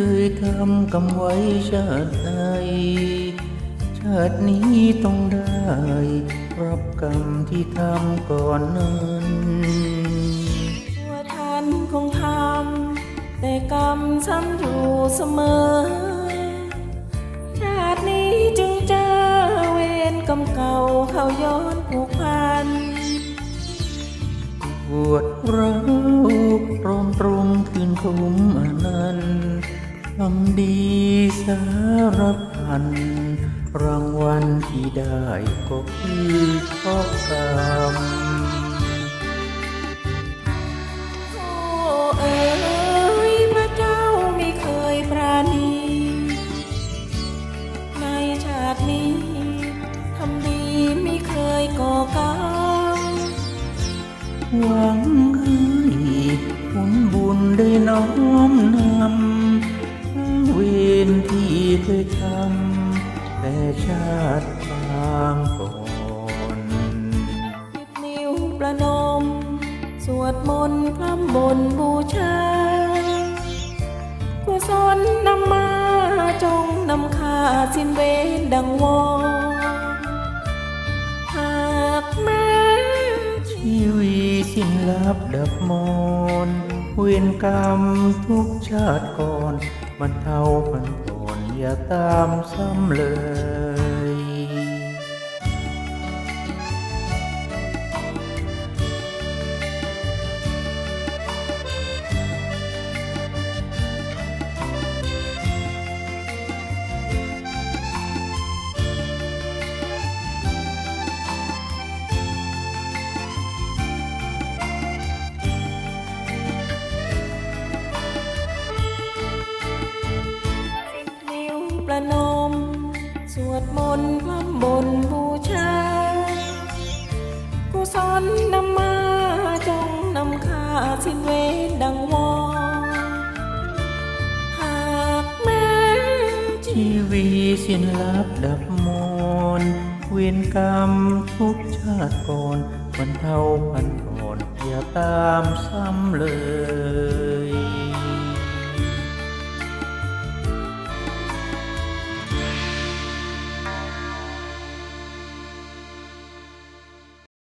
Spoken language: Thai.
ำกำไว้ชาติใดชาตินี้ต้องได้ รับกรรมที่ทำก่อนนั้นว่าท่านคงทำแต่กรรมซ้ำอยู่เสมอ ชาตินี้จึงเจอเวรกรรมเก่าเข้าย้อนผูกพันปวดร้าวตรอมตรงคืนคุมอนันต์ ทำดีสารพัน รางวัลที่ได้ก็คือข้อกรรมโอ้เอ๋ยพระเจ้าไม่เคยปราณี ในชาตินี้ทำดีไม่เคยก่อกรรมหวังให้ผลบุญได้น้อมนำ เคยทำแต่ชาติปางก่อนสิบนิ้วประนม สวดมนต์พร่ำบนบูชากุศลนำมาจงนำข้าสิ้นเวรดังวอนหากแม้ชีวีสิ้นลับดับมอนเวรกรรมทุกชาติก่อนบรรเทาพันต อย่าตามซ้ำเลย นม สวดมนต์พร่ำบนบูชา กุศลนำมาจงนำข้าสิ้นเวรดังวอนหากแม้ชีวีสิ้นลับดับมนเวรกรรมทุกชาติก่อนบรรเท่าพันก่อนอย่าตามซ้ำเลย